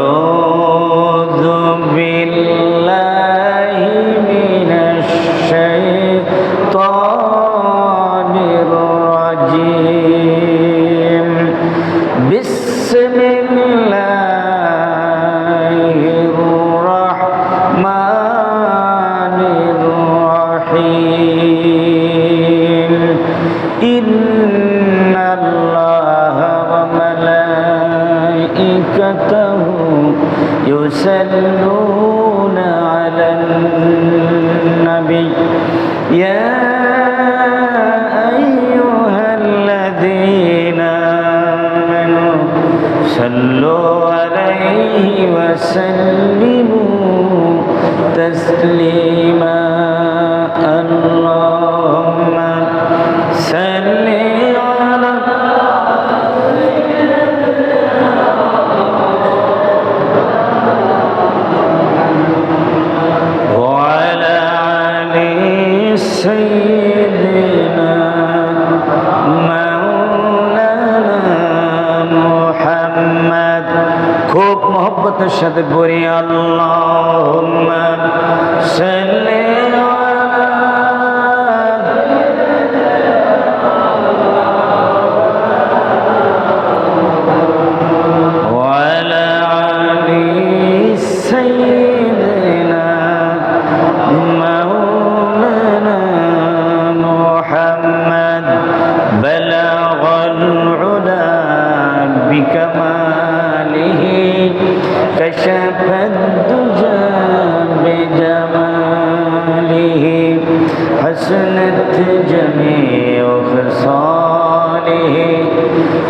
Oh. وملائكته يصلون على النبي. يا أيها الذين آمنوا صلوا عليه وسلموا تسليما.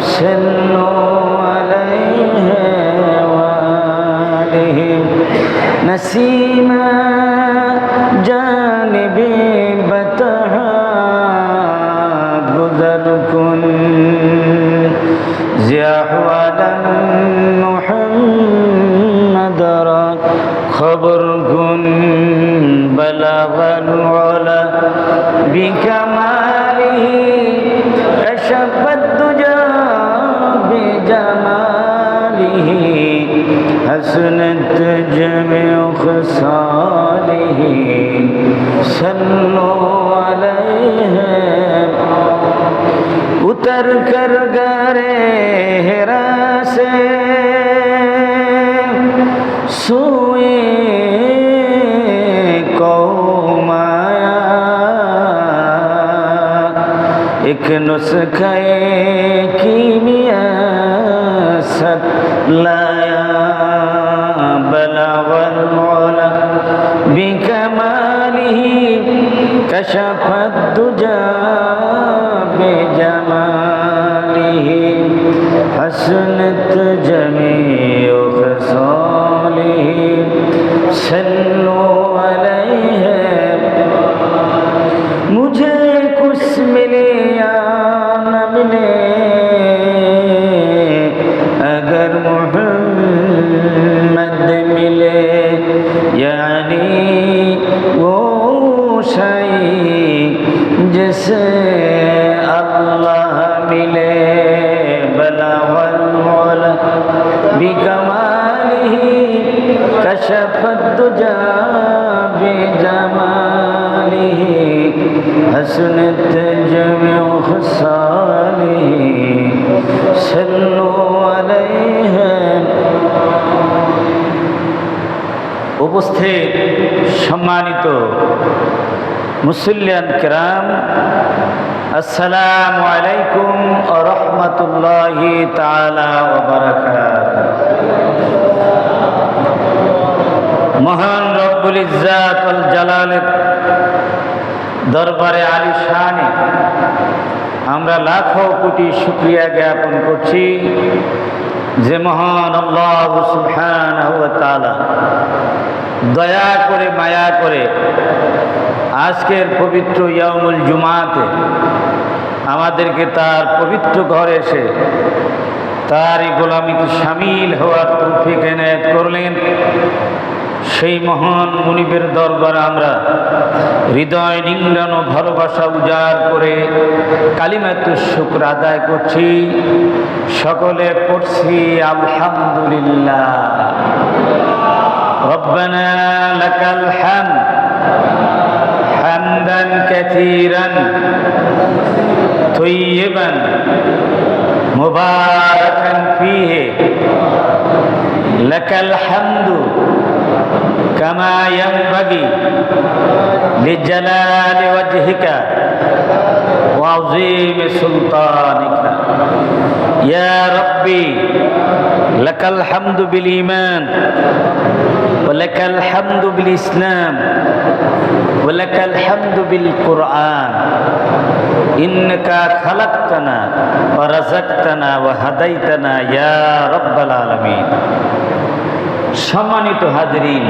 سلوا عليه وآله. نسيما جانبي بتها گزر کن زیحوالا محمد را خبر کن بلغ العلا بكماله كشف حسنت جميع خصاله صلوا عليه اتر کر گرے ہرا سے سوئے एक नुस्खे की नियासत लाया। बलावर मौला बिकमाली कशफत दुजा बेजमाली हसनत जमी खसौली सल्लो अलैहि। मुझे कुछ मिले حسنت جميع خصاله صلوا عليه উপস্থিত সম্মানিত মুসল্লিয়ান কেরাম আসসালামু আলাইকুম রহমতুল্লাহি তালা মহান রব্বুল ইজ্জাত আল জালালের দরবারে আলী শানে। আমরা লাখো কোটি শুক্রিয়া জ্ঞাপন করছি যে মহান আল্লাহ দয়া করে, মায়া করে আজকের পবিত্র ইয়ামুল জুমাতে আমাদেরকে তার পবিত্র ঘরে এসে তার এই গোলামিতে সামিল হওয়ার তৌফিক এনায়েত করলেন। সেই মহান মুনিবের দরবার আমরা হৃদয় নিংড়ানো ভালোবাসা উজাড় করে কালিমাতু শুক্র আদায় করছি সকলে পড়ছি আলহামদুলিল্লাহ ربنا لك الحمد حمدا كثيرا طيبا مباركا فيه لك الحمد كما ينبغي لجلال وجهك وعظيم سلطانك يا ربي لك الحمد بالإيمان ولك الحمد بالإسلام ولك الحمد بالقرآن إنك خلقتنا ورزقتنا وهديتنا يا رب العالمين সম্মানিত হাজরিন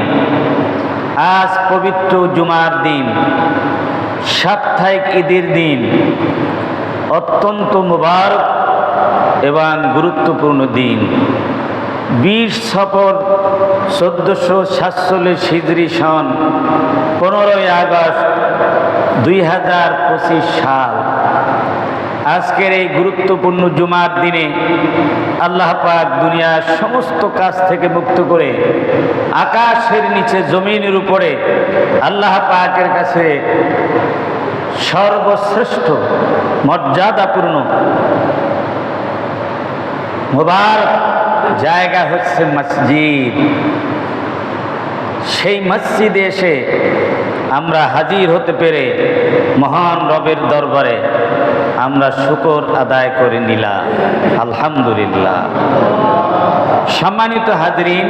আজ পবিত্র জুমার দিন, সাপ্তাহিক ঈদের দিন, অত্যন্ত মুবারক এবং গুরুত্বপূর্ণ দিন। বিশ সফর চোদ্দোশো সাতচল্লিশ হিজরি সন পনেরোই আগস্ট দুই হাজার পঁচিশ সাল। আজকের এই গুরুত্বপূর্ণ জুমার দিনে আল্লাহ পাক দুনিয়ার সমস্ত কাজ থেকে মুক্ত করে আকাশের নিচে, জমিনের উপরে আল্লাহ পাকের কাছে সর্বশ্রেষ্ঠ, মর্যাদাপূর্ণ মোবারক জায়গা হচ্ছে মসজিদ। সেই মসজিদে এসে আমরা হাজির হতে পেরে মহান রবের দরবারে আমরা শুকর আদায় করে নিলাম। আলহামদুলিল্লাহ। সম্মানিত হাজরিন,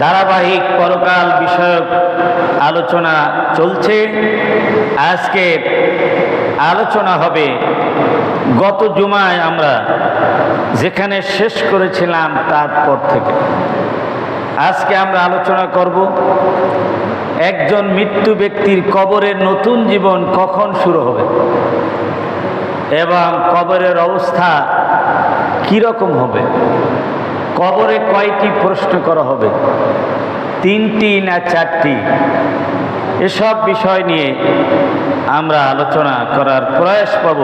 ধারাবাহিক পরকাল বিষয়ক আলোচনা চলছে। আজকে আলোচনা হবে, গত জুমায় আমরা যেখানে শেষ করেছিলাম তারপর থেকে। আজকে আমরা আলোচনা করব, একজন মৃত্যু ব্যক্তির কবরের নতুন জীবন কখন শুরু হবে? এবং কবরের অবস্থা কীরকম হবে? কবরে কয়টি প্রশ্ন করা হবে? তিনটি না চারটি? এসব বিষয় নিয়ে আমরা আলোচনা করার প্রয়াস পাব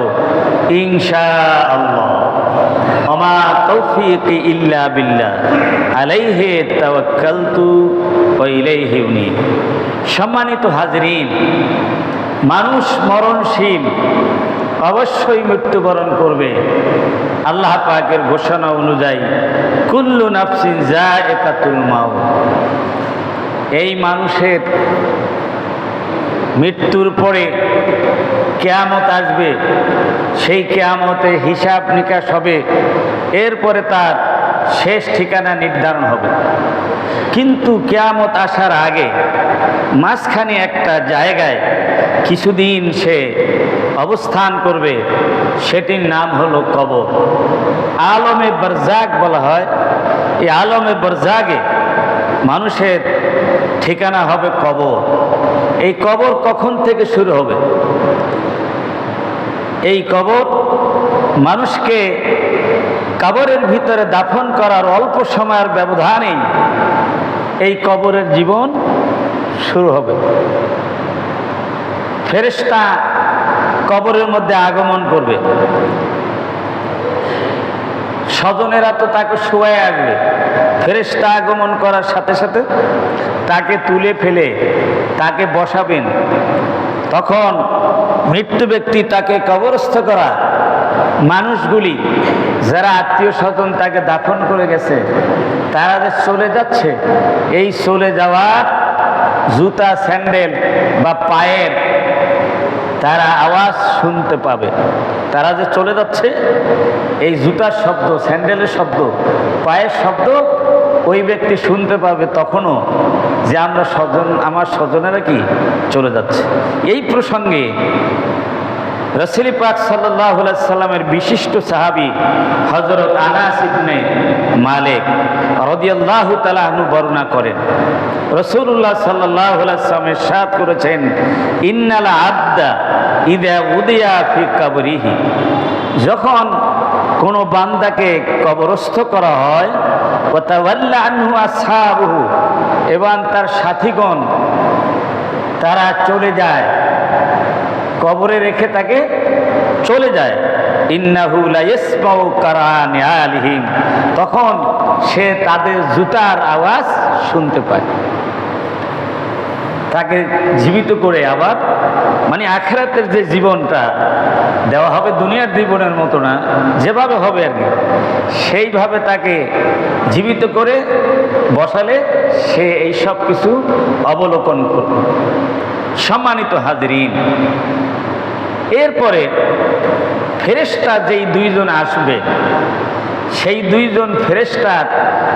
ইনশা আল্লাহ অমা তৌফিক ইল্লা বিল্লাহ। আলাইহে তাওয়াক্কালতু ওয়া ইলাইহি উনীব সম্মানিত হাজরিন, মানুষ মরণশীল অবশ্যই মৃত্যুবরণ করবে। আল্লাহ পাকের ঘোষণা অনুযায়ী, কুল্লু নাফসিন যা একাতুল মাও এই মানুষের মৃত্যুর পরে কেয়ামত আসবে, সেই কেয়ামতে হিসাব নিকাশ হবে, এরপরে তার শেষ ঠিকানা নির্ধারণ হবে। কিন্তু কেয়ামত আসার আগে মাঝখানে একটা জায়গায় কিছুদিন সে অবস্থান করবে, সেটির নাম হলো কবর। আলমে বরজাক বলা হয়। এই আলমে বরজাগে মানুষের ঠিকানা হবে কবর। এই কবর কখন থেকে শুরু হবে? এই কবর মানুষকে কবরের ভিতরে দাফন করার অল্প সময়ের ব্যবধানেই এই কবরের জীবন শুরু হবে। ফেরেস্তা কবরের মধ্যে আগমন করবে। স্বজনেরা তো তাকে শোয়ায় আসবে ফেরেস্তা আগমন করার সাথে সাথে তাকে তুলে ফেলে, তাকে বসাবেন। তখন মৃত্যু ব্যক্তি তাকে কবরস্থ করা মানুষগুলি, যারা আত্মীয় স্বজন তাকে দাফন করে গেছে, তারা যে চলে যাচ্ছে, এই চলে যাওয়ার জুতা, স্যান্ডেল বা পায়ের তারা আওয়াজ শুনতে পাবে। তারা যে চলে যাচ্ছে, এই জুতার শব্দ, স্যান্ডেলের শব্দ, পায়ের শব্দ, ওই ব্যক্তি শুনতে পাবে তখনও যে আমরা স্বজন, আমার স্বজনেরা কি চলে যাচ্ছে। এই প্রসঙ্গে রসুলি পাক সাল্লাহ সাল্লামের বিশিষ্ট সাহাবি হজরত আনাস ইবনে মালিক রদিয়াল্লাহ তালাহনু বর্ণনা করেন রসুল্লাহ সাল্লাহ সাল্লামের সাথ করেছেন, ইন্নালা আবদা ইদা উদিয়া ফি কাবরিহি। যখন কোনো বান্দাকে কবরস্থ করা হয় এবং তার সাথীগণ তারা চলে যায় কবরে রেখে তাকে চলে যায়। তখন সে তাদের জুতার আওয়াজ শুনতে পায়। তাকে জীবিত করে আবার মানে আখেরাতের যে জীবনটা দেওয়া হবে দুনিয়ার জীবনের মতো না, যেভাবে হবে আর কি, সেইভাবে তাকে জীবিত করে বসালে সে এই সব কিছু অবলোকন করবে সম্মানিত হাজরিন এরপরে ফেরেশতা যেই দুইজন আসবে, সেই দুইজন ফেরেশতার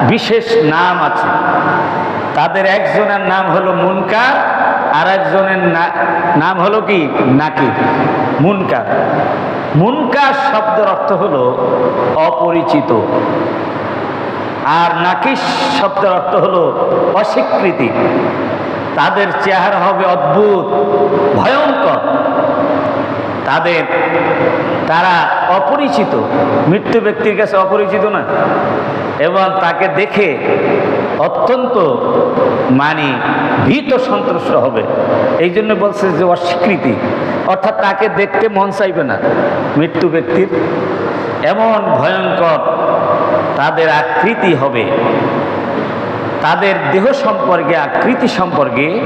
বিশেষ নাম আছে। তাদের একজনের নাম হলো মুনকার, আর একজনের নাম হলো কি? নাকি মুনকার। মুনকার শব্দের অর্থ হলো অপরিচিত। আর নাকিস শব্দের অর্থ হলো অস্বীকৃতি। তাদের চেহারা হবে অদ্ভুত, ভয়ঙ্কর। তাদের, তারা অপরিচিত। মৃত্যু ব্যক্তির কাছে অপরিচিত না। এবং তাকে দেখে অত্যন্ত মানে ভীত সন্ত্রস্ত হবে। এই জন্য বলছে যে অস্বীকৃতি। অর্থাৎ তাকে দেখতে মন চাইবে না মৃত্যু ব্যক্তির। এমন ভয়ঙ্কর তাদের আকৃতি হবে। তাদের দেহ সম্পর্কে, আকৃতি সম্পর্কে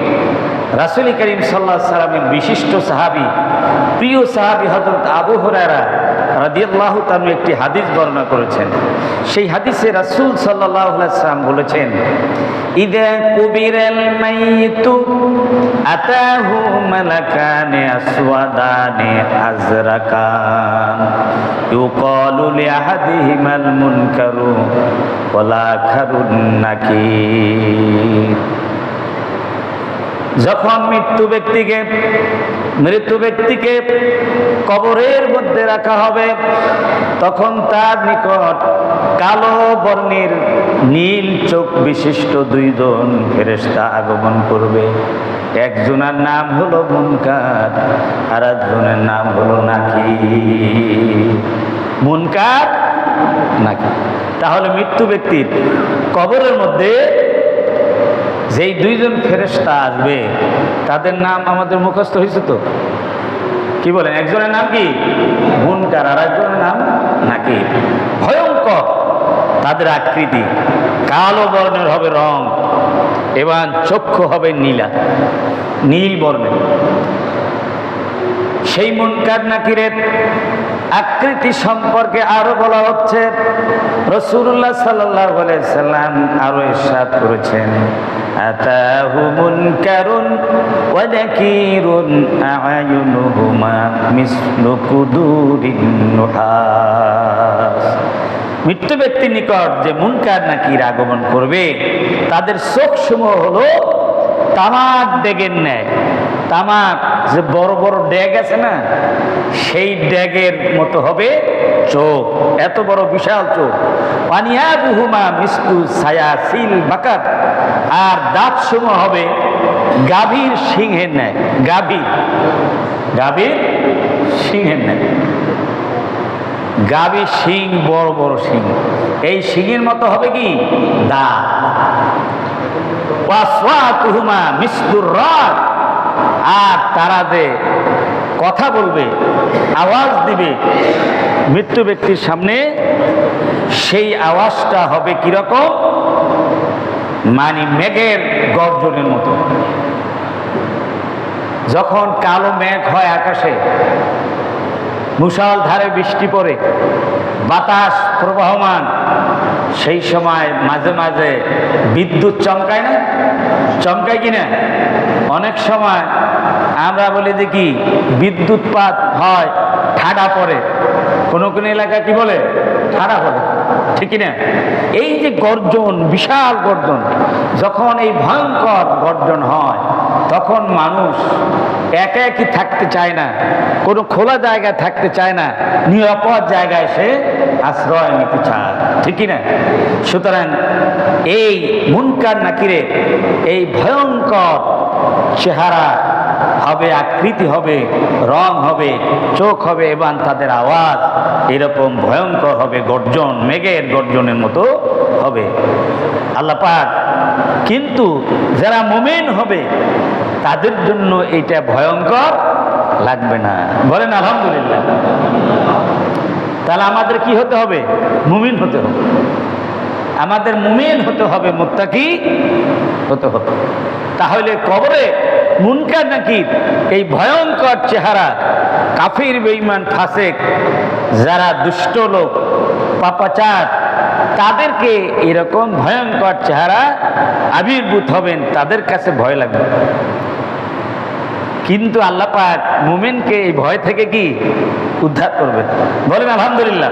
রাসুল করিম সাল্লাহ সাল্লামের বিশিষ্ট সাহাবি প্রিয় সাহাবি হজরত আবু হরারা রাদিয়াল্লাহু তানু একটি হাদিস বর্ণনা করেছেন। সেই হাদিসে রাসূল সাল্লাম বলেছেন ইদা কুবিরাল মাইতু আতাহু মালাকানে আসওয়াদানে আজরাকান ইউকালু লিআহাদিহিমাল মুনকারু ওয়ালা খারুন নাকির। যখন মৃত্যু ব্যক্তিকে মৃত্যু ব্যক্তিকে কবরের মধ্যে রাখা হবে, তখন তার নিকট কালো বর্ণের নীল চোখ বিশিষ্ট দুইজন ফেরেশতা আগমন করবে। একজনের নাম হলো মুনকার আর একজনের নাম হলো নাকি মুনকার নাকি তাহলে মৃত্যু ব্যক্তির কবরের মধ্যে যেই দুইজন ফেরেশতা আসবে, তাদের নাম আমাদের মুখস্থ হয়েছে তো? কি বলেন? একজনের নাম কি? মুনকার আর একজনের নাম নাকি? ভয়ঙ্কর তাদের আকৃতি। কালো বর্ণের হবে রং এবং চক্ষু হবে নীলা, নীল বর্ণের। সেই মুনকার নাকিরের আকৃতি সম্পর্কে আরও বলা হচ্ছে। রসুল্লাহ সাল্লাহ সাল্লাম আরও ইরশাদ করেছেন। নুহাস। মৃত্যু ব্যক্তির নিকট যে মুনকার নাকির আগমন করবে, তাদের চোখ সমূহ হলো তামাক ডেগের ন্যায়। তামাক যে বড় বড় ড্যাগ আছে না, সেই ড্যাগের মতো হবে চোখ, এত বড় বিশাল চোখ। পানিয়া বুহুমা মিস্তু ছায়া সিল বাকার, আর দাঁত সমূহ হবে গাভীর সিংহের ন্যায়, গাভীর গাভীর সিংহের ন্যায়। গাভীর শিং বড় বড় সিং। এই শিঙের মতো হবে কি? দাঁত। মিসদুর রাত আর তারা যে কথা বলবে, আওয়াজ দিবে মৃত্যু ব্যক্তির সামনে, সেই আওয়াজটা হবে কীরকম? মানে মেঘের গর্জনের মতো। যখন কালো মেঘ হয় আকাশে, মুষলধারে বৃষ্টি পড়ে, বাতাস প্রবাহমান সেই সময় মাঝে মাঝে বিদ্যুৎ চমকায় না? চমকায় কিনা অনেক সময় আমরা বলি দেখি বিদ্যুৎপাত হয়, ঠাডা পড়ে। কোনো কোনো এলাকা কি বলে? ঠাডা পড়ে। ঠিক না এই যে গর্জন, বিশাল গর্জন, যখন এই ভয়ঙ্কর গর্জন হয়, তখন মানুষ একা একই থাকতে চায় না, কোনো খোলা জায়গায় থাকতে চায় না, নিরাপদ জায়গায় সে আশ্রয় নিতে চায় ঠিকই না সুতরাং এই মুনকার নাকিরে, এই ভয়ঙ্কর চেহারা হবে, আকৃতি হবে, রং হবে, চোখ হবে এবং তাদের আওয়াজ এরকম ভয়ঙ্কর হবে, গর্জন, মেঘের গর্জনের মতো হবে। আল্লাহ পাক কিন্তু যারা মোমেন হবে, তাদের জন্য এটা ভয়ঙ্কর লাগবে না। বলেন, আলহামদুলিল্লাহ। তাহলে আমাদের কি হতে হবে? মুমিন হতে হবে। আমাদের মুমিন হতে হবে, মুত্তাকি হতে হবে। তাহলে কবরে মুনকার নাকির এই ভয়ঙ্কর চেহারা। কাফির, বেঈমান, ফাসেক, যারা দুষ্ট লোক, পাপাচার, তাদেরকে এরকম ভয়ঙ্কর চেহারা আবির্ভূত হবেন, তাদের কাছে ভয় লাগবে। কিন্তু আল্লাহ পাক মুমিনকে এই ভয় থেকে কি? উদ্ধার করবেন। বলেন, আলহামদুলিল্লাহ।